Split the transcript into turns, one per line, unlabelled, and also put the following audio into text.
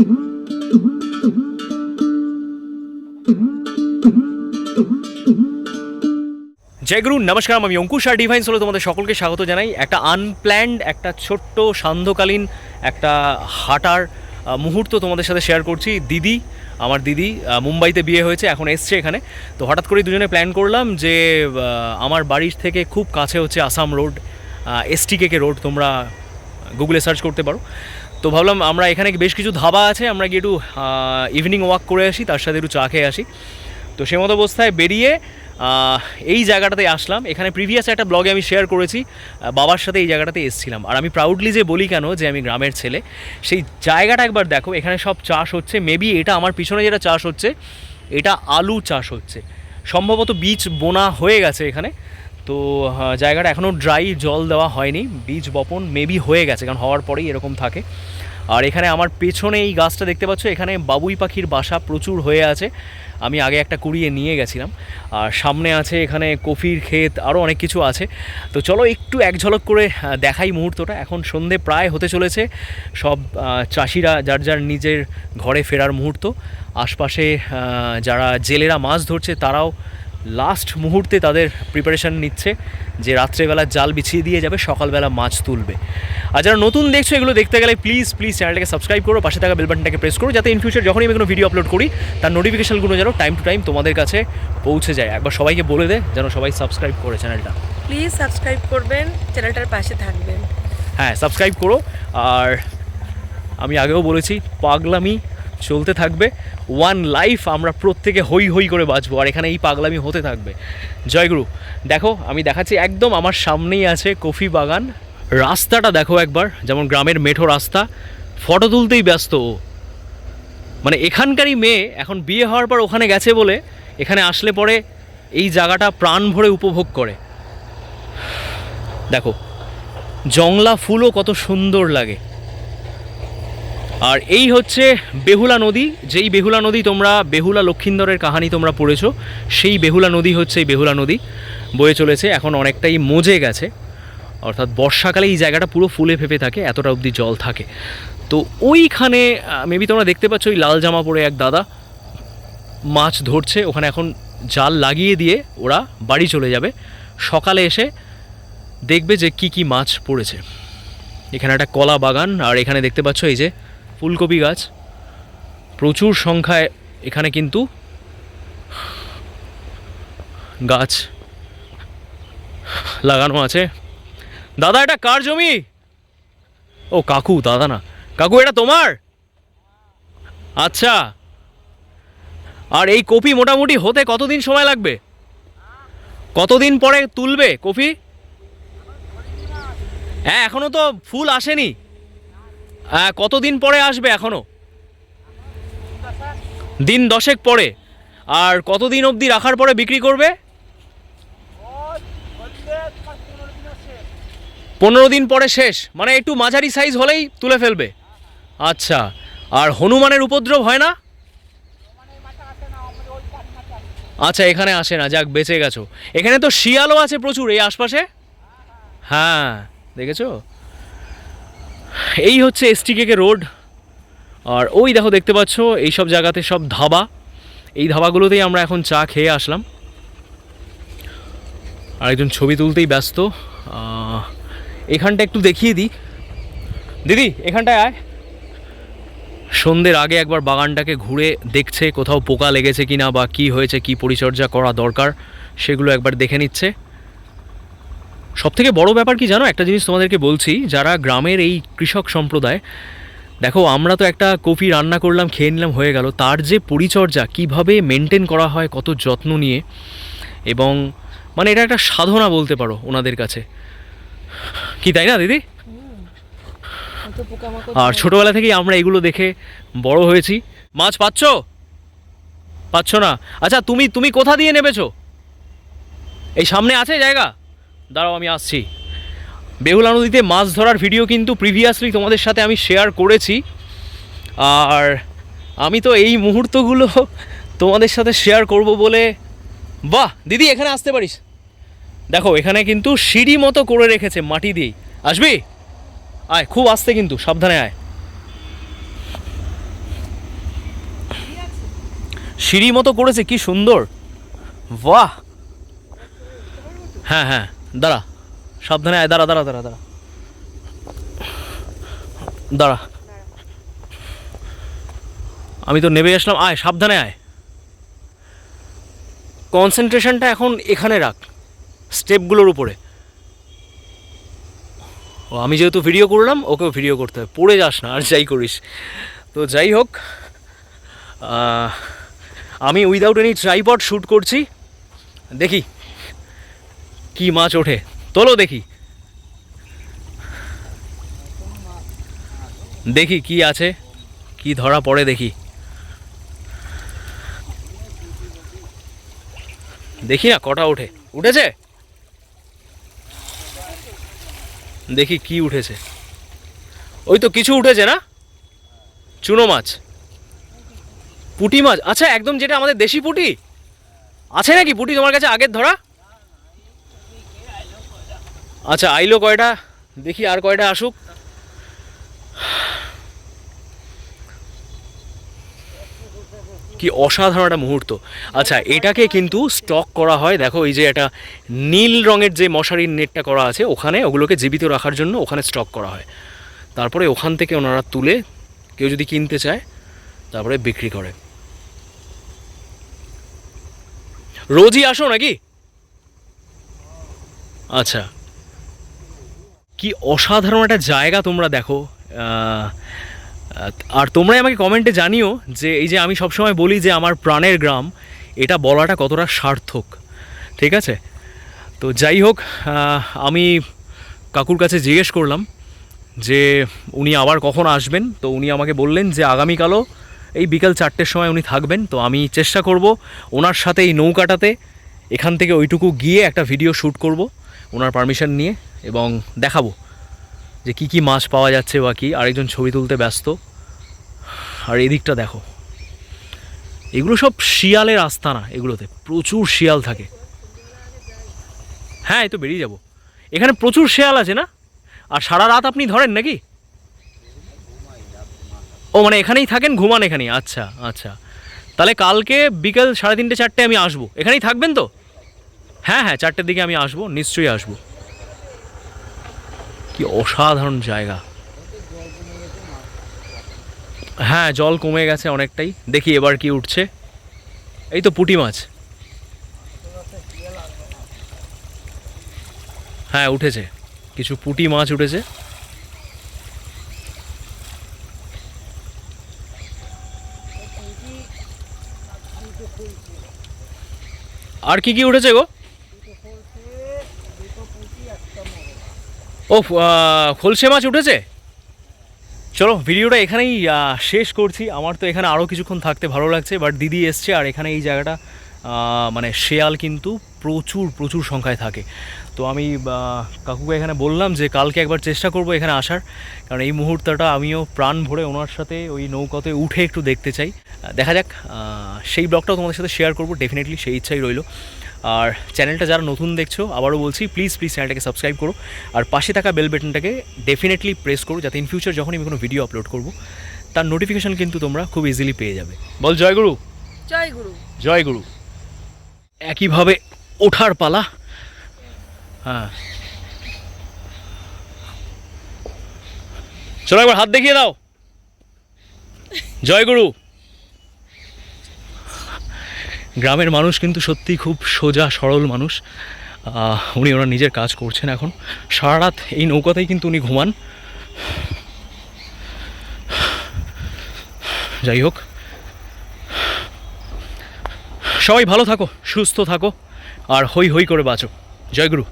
জয় গুরু নমস্কার, আমি অঙ্কুশ আর ডিভাইন হলো তোমাদের সকলকে স্বাগত জানাই। একটা আনপ্ল্যান্ড একটা ছোট্ট, সান্ধ্যকালীন, একটা হাঁটার মুহূর্ত তোমাদের সাথে শেয়ার করছি। দিদি, আমার দিদি মুম্বাইতে বিয়ে হয়েছে, এখন এসছে এখানে। তো হঠাৎ করে দুজনে প্ল্যান করলাম যে আমার বাড়ির থেকে খুব কাছে হচ্ছে আসাম রোড এসটিকে রোড তোমরা গুগলে সার্চ করতে পারো। তো ভাবলাম আমরা এখানে বেশ কিছু ধাবা আছে, আমরা গিয়ে একটু ইভিনিং ওয়াক করে আসি, তার সাথে একটু চা খেয়ে আসি। তো সে মতো অবস্থায় বেরিয়ে এই জায়গাটাতে আসলাম। এখানে প্রিভিয়াস একটা ব্লগে আমি শেয়ার করেছি বাবার সাথে এই জায়গাটাতে এসেছিলাম। আর আমি প্রাউডলি যে বলি কেন যে আমি গ্রামের ছেলে, সেই জায়গাটা একবার দেখো, এখানে সব চাষ হচ্ছে। মেবি এটা আমার পিছনে যেটা চাষ হচ্ছে, এটা আলু চাষ হচ্ছে। সম্ভবত বীজ বোনা হয়ে গেছে এখানে। তো জায়গাটা এখনও ড্রাই জল দেওয়া হয়নি। বীজ বপন মেবি হয়ে গেছে, কারণ হওয়ার পরেই এরকম থাকে। আর এখানে আমার পেছনে এই গাছটা দেখতে পাচ্ছ, এখানে বাবুই পাখির বাসা প্রচুর হয়ে আছে। আমি আগে একটা কুড়িয়ে নিয়ে গেছিলাম। আর সামনে আছে এখানে কফির ক্ষেত আরও অনেক কিছু আছে। তো চলো একটু এক ঝলক করে দেখাই মুহূর্তটা। এখন সন্ধে প্রায় হতে চলেছে। সব চাষিরা, যার যার নিজের ঘরে ফেরার মুহূর্ত। আশপাশে যারা জেলেরা মাছ ধরছে, তারাও লাস্ট মুহূর্তে তাদের প্রিপারেশন নিচ্ছে যে রাত্রেবেলা জাল বিছিয়ে দিয়ে যাবে সকালবেলা মাছ তুলবে। আর যারা নতুন দেখছ এগুলো দেখতে গেলে প্লিজ প্লিজ চ্যানেলটাকে সাবস্ক্রাইব করো পাশে থাকা বেল বাটনটাকে প্রেস করো যাতে ইন ফিউচার যখনই আমি কোনো ভিডিও আপলোড করি তার নোটিফিকেশনগুলো যেন টাইম টু টাইম তোমাদের কাছে পৌঁছে যায়। একবার সবাইকে বলে দে যেন সবাই সাবস্ক্রাইব করে চ্যানেলটা
প্লিজ সাবস্ক্রাইব করবেন চ্যানেলটার পাশে থাকবেন।
হ্যাঁ সাবস্ক্রাইব করো। আর আমি আগেও বলেছি পাগলামি চলতে থাকবে। ওয়ান লাইফ আমরা প্রত্যেকে হই হই করে বাঁচবো, আর এখানে এই পাগলামি হতে থাকবে। জয়গুরু, দেখো আমি দেখাচ্ছি একদম আমার সামনেই আছে কফি বাগান। রাস্তাটা দেখো একবার, যেমন গ্রামের মেঠো রাস্তা। ফটো তুলতেই ব্যস্ত ও। মানে এখানকারই মেয়ে এখন বিয়ে হওয়ার পর ওখানে গেছে বলে এখানে আসলে পরে এই জায়গাটা প্রাণ ভরে উপভোগ করে। দেখো, জংলা ফুলও কত সুন্দর লাগে। আর এই হচ্ছে বেহুলা নদী। যেই বেহুলা নদী তোমরা, বেহুলা লক্ষিন্দরের কাহানি তোমরা পড়েছো, সেই বেহুলা নদী হচ্ছে এই বেহুলা নদী। বয়ে চলেছে, এখন অনেকটাই মজে গেছে। অর্থাৎ বর্ষাকালে এই জায়গাটা পুরো ফুলে ফেপে থাকে, এতটা অবধি জল থাকে। তো ওইখানে মেবি তোমরা দেখতে পাচ্ছ ওই লাল জামা পরে এক দাদা মাছ ধরছে, ওখানে এখন জাল লাগিয়ে দিয়ে ওরা বাড়ি চলে যাবে। সকালে এসে দেখবে যে কি কি মাছ পড়েছে। এখানে একটা কলা বাগান, আর এখানে দেখতে পাচ্ছ এই যে ফুলকপি গাছ। প্রচুর সংখ্যায় এখানে কিন্তু গাছ লাগানো আছে। দাদা, এটা কার জমি? ও, কাকু, দাদা না। কাকু, এটা তোমার? আচ্ছা। আর এই কপি মোটামুটি হতে কতদিন সময় লাগবে? কতদিন পরে তুলবে কপি? হ্যাঁ এখনও তো ফুল আসেনি। কতদিন পরে আসবে এখনও? দিন দশেক পরে। আর কতদিন অবধি রাখার পরে বিক্রি করবে? পনেরো দিন পরে শেষ। মানে একটু মাঝারি সাইজ হলেই তুলে ফেলবে। আচ্ছা আর হনুমানের উপদ্রব হয় না? আচ্ছা এখানে আসে না, যাক, বেঁচে গেছো। এখানে তো শিয়ালও আছে প্রচুর এই আশপাশে। হ্যাঁ দেখেছ? এই হচ্ছে এসটিকে রোড আর ওই দেখো দেখতে পাচ্ছ, এই সব জায়গাতে সব ধাবা। এই ধাবাগুলোতেই আমরা এখন চা খেয়ে আসলাম। আর একজন ছবি তুলতেই ব্যস্ত। এখানটা একটু দেখিয়ে দিই। দিদি, এখানটায় আয়। সন্ধ্যের আগে একবার বাগানটাকে ঘুরে দেখছে কোথাও পোকা লেগেছে কিনা বা কি হয়েছে, কি পরিচর্যা করা দরকার, সেগুলো একবার দেখে নিচ্ছে। সব থেকে বড় ব্যাপার কি জানো? একটা জিনিস তোমাদেরকে বলছি, যারা গ্রামের এই কৃষক সম্প্রদায়, দেখো আমরা তো একটা কফি রান্না করলাম, খেয়ে নিলাম, হয়ে গেল। তার যে পরিচর্যা, কীভাবে মেনটেন করা হয়, কত যত্ন নিয়ে, এবং মানে এটা একটা সাধনা বলতে পারো ওনাদের কাছে। কি তাই না, দিদি? আর ছোটবেলা থেকেই আমরা এগুলো দেখে বড় হয়েছি। মাছ পাচ্ছ? পাচ্ছ না? আচ্ছা তুমি তুমি কোথা দিয়ে নেবেছো এই সামনে আছে জায়গা? দাঁড়াও, আমি আসছি। বেহুলা নদীতে মাছ ধরার ভিডিও কিন্তু প্রিভিয়াসলি তোমাদের সাথে আমি শেয়ার করেছি। আর আমি তো এই মুহূর্তগুলো তোমাদের সাথে শেয়ার করব বলে বাহ, দিদি, এখানে আসতে পারিস। দেখো, এখানে কিন্তু সিঁড়ি মতো করে রেখেছে মাটি দিয়েই। আসবি? আয়, খুব আস্তে কিন্তু, সাবধানে আয়। সিঁড়ি মতো করেছে, কি সুন্দর। বাহ। হ্যাঁ হ্যাঁ। দাঁড়া, সাবধানে আয়, দাঁড়া দাঁড়া দাঁড়া দাঁড়া। দাঁড়া। আমি তো নেমে আসলাম, আয়, সাবধানে আয়। কনসেন্ট্রেশনটা এখন এখানে রাখ, স্টেপগুলোর উপরে। ও, আমি যেহেতু ভিডিও করলাম, ওকেও ভিডিও করতে হবে। পড়ে যাস না, আর যাই করিস। তো যাই হোক আমি উইদাউট এনি ট্রাইপড শ্যুট করছি। দেখি। কি মাছ ওঠে? তোলো দেখি। দেখি কি আছে, কি ধরা পড়ে দেখি। দেখি না কটা ওঠে। উঠেছে? দেখি কি উঠেছে। ওই তো কিছু উঠেছে না? চুনো মাছ। পুঁটি মাছ। আচ্ছা একদম যেটা আমাদের দেশি পুঁটি? আছে নাকি পুটি তোমার কাছে আগের ধরা? আচ্ছা আইলো কয়টা? দেখি আর কয়টা আসুক। কি অসাধারণ একটা মুহূর্ত। আচ্ছা এটাকে কিন্তু স্টক করা হয়, দেখো এই যে একটা নীল রঙের যে মশারির নেটটা করা আছে, ওখানে ওগুলোকে জীবিত রাখার জন্য ওখানে স্টক করা হয়। তারপরে ওখান থেকে ওনারা তুলে কেউ যদি কিনতে চায়, তারপরে বিক্রি করে। রোজই আসো নাকি? আচ্ছা। কি অসাধারণ একটা জায়গা তোমরা দেখো। আর তোমরাই আমাকে কমেন্টে জানিও যে এই যে আমি সবসময় বলি যে আমার প্রাণের গ্রাম, এটা বলাটা কতটা সার্থক। ঠিক আছে? তো যাই হোক আমি কাকুর কাছে জিজ্ঞেস করলাম যে উনি আবার কখন আসবেন? তো উনি আমাকে বললেন যে আগামীকালও এই বিকাল চারটের সময় উনি থাকবেন। তো আমি চেষ্টা করব ওনার সাথে এই নৌকাটাতে এখান থেকে ওইটুকু গিয়ে একটা ভিডিও শ্যুট করব। ওনার পারমিশন নিয়ে এবং দেখাবো যে কি কি মাছ পাওয়া যাচ্ছে বা কি। আরেকজন ছবি তুলতে ব্যস্ত। আর এদিকটা দেখো। এগুলো সব শিয়ালের আস্তানা এগুলোতে। প্রচুর শিয়াল থাকে। হ্যাঁ এই তো বেরিয়ে যাব। এখানে প্রচুর শিয়াল আছে না? আর সারা রাত আপনি ধরেন নাকি? ও মানে এখানেই থাকেন? ঘুমান এখানেই। আচ্ছা আচ্ছা। তাহলে কালকে বিকেল সাড়ে তিনটে চারটে আমি আসব। এখানেই থাকবেন তো? হ্যাঁ হ্যাঁ চারটের দিকে আমি আসব, নিশ্চয়ই আসব। কি অসাধারণ জায়গা। হ্যাঁ জল কমে গেছে অনেকটাই। দেখি এবার কি উঠছে। এই তো পুটি মাছ। হ্যাঁ উঠেছে। কিছু পুঁটি মাছ উঠেছে। আর কি কি উঠেছে গো? ও খলসে মাছ উঠেছে? চলো, ভিডিওটা এখানেই শেষ করছি। আমার তো এখানে আরও কিছুক্ষণ থাকতে ভালো লাগছে বাট দিদি এসছে আর এখানে এই জায়গাটা মানে শেয়াল কিন্তু প্রচুর প্রচুর সংখ্যায় থাকে। তো আমি কাকুকে এখানে বললাম যে কালকে একবার চেষ্টা করব এখানে আসার, কারণ এই মুহূর্তটা আমিও প্রাণ ভরে ওনার সাথে ওই নৌকাতে উঠে একটু দেখতে চাই। দেখা যাক সেই ব্লগটাও তোমাদের সাথে শেয়ার করব ডেফিনেটলি সেই ইচ্ছাই রইল। আর চ্যানেলটা যারা নতুন দেখছ আবারও বলছি প্লিজ প্লিজ চ্যানেলটাকে সাবস্ক্রাইব করো। আর পাশে থাকা বেল বাটনটাকে ডেফিনেটলি প্রেস করো যাতে ইন ফিউচার যখনই আমি কোনো ভিডিও আপলোড করব তার নোটিফিকেশান কিন্তু তোমরা খুব ইজিলি পেয়ে যাবে। বল জয় গুরু।
জয় গুরু।
জয় গুরু। একইভাবে ওঠার পালা। হ্যাঁ। চলো একবার হাত দেখিয়ে দাও। জয় গুরু। গ্রামের মানুষ কিন্তু সত্যি খুব সোজা, সরল মানুষ। উনি ওনার নিজের কাজ করছেন এখন। সারা রাত এই নৌকাতেই কিন্তু উনি ঘুমান। যাই হোক। সবাই ভালো থাকো, সুস্থ থাকো, আর হই হই করে বাঁচো। জয় গুরু।